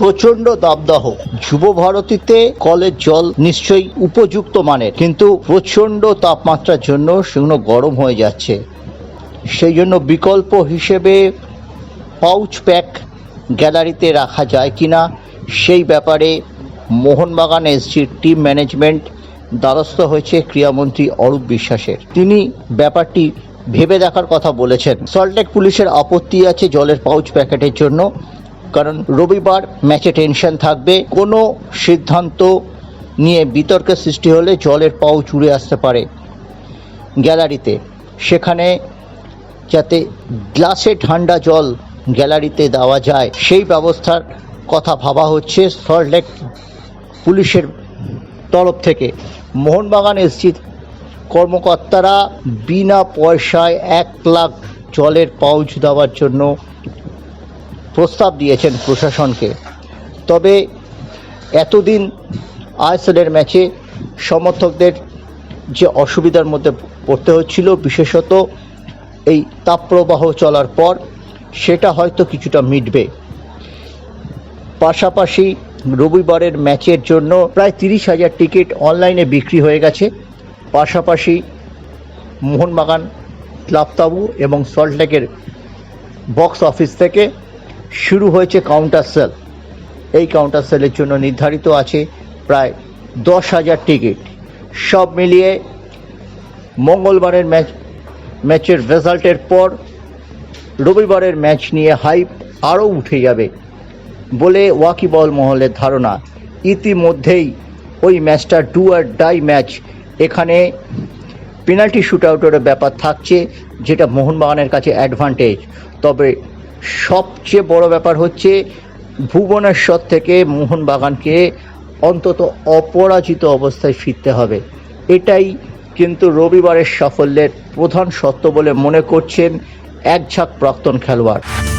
প্রচণ্ড দাবদাহ যুব ভারতীতে কলের জল নিশ্চয়ই উপযুক্ত মানের। কিন্তু প্রচণ্ড তাপমাত্রার জন্য সেগুলো গরম হয়ে যাচ্ছে। সেই জন্য বিকল্প হিসেবে পাউচ প্যাক গ্যালারিতে রাখা যায় কি না সেই ব্যাপারে মোহনবাগান এসজির টিম ম্যানেজমেন্ট দ্বারস্থ হয়েছে ক্রীড়ামন্ত্রী অরূপ বিশ্বাসের। তিনি ব্যাপারটি ভেবে দেখার কথা বলেছেন। সল্টলেক পুলিশের আপত্তি আছে জলের পাউচ প্যাকেটের জন্য। কারণ রবিবার ম্যাচে টেনশন থাকবে। কোনো সিদ্ধান্ত নিয়ে বিতর্কের সৃষ্টি হলে জলের পাউচ উড়ে আসতে পারে গ্যালারিতে। সেখানে যাতে গ্লাসে ঠান্ডা জল গ্যালারিতে দেওয়া যায়, সেই ব্যবস্থার কথা ভাবা হচ্ছে সল্টলেক পুলিশের তরফ থেকে। মোহনবাগান এসজির কর্মকর্তারা বিনা পয়সায় এক লাখ জলের পাউচ দেওয়ার জন্য প্রস্তাব দিয়েছেন প্রশাসনকে। তবে এতদিন আইএসএলের ম্যাচে সমর্থকদের যে অসুবিধার মধ্যে পড়তে হচ্ছিল, বিশেষত এই তাপপ্রবাহ চলার পর, সেটা হয়তো কিছুটা মিটবে। পাশাপাশি রবিবারের ম্যাচের জন্য প্রায় তিরিশ হাজার টিকিট অনলাইনে বিক্রি হয়ে গেছে। পাশাপাশি মোহনবাগান ক্লাব তাবু এবং সল্টলেকের বক্স অফিস থেকে শুরু হয়েছে কাউন্টার সেল এই কাউন্টার সেলের জন্য নির্ধারিত আছে প্রায় দশ হাজার টিকিট সব মিলিয়ে মঙ্গলবারের ম্যাচ, ম্যাচের রেজাল্টের পর রবিবারের ম্যাচ নিয়ে হাইপ আরও উঠে যাবে বলে ওয়াকিবল মহলের ধারণা। ইতিমধ্যেই ওই ম্যাচটা ডু আর ডাই ম্যাচ। এখানে পেনাল্টি শুট আউটের ব্যাপার থাকছে, যেটা মোহনবাগানের কাছে অ্যাডভান্টেজ তবে সবচেয়ে বড় ব্যাপার হচ্ছে ভুবনেশ্বর থেকে মোহনবাগানকে অন্তত অপরাজিত অবস্থায় ফিরতে হবে। এটাই কিন্তু রবিবারের সাফল্যের প্রধান সত্য বলে মনে করছেন এক ঝাঁক প্রাক্তন খেলোয়াড়।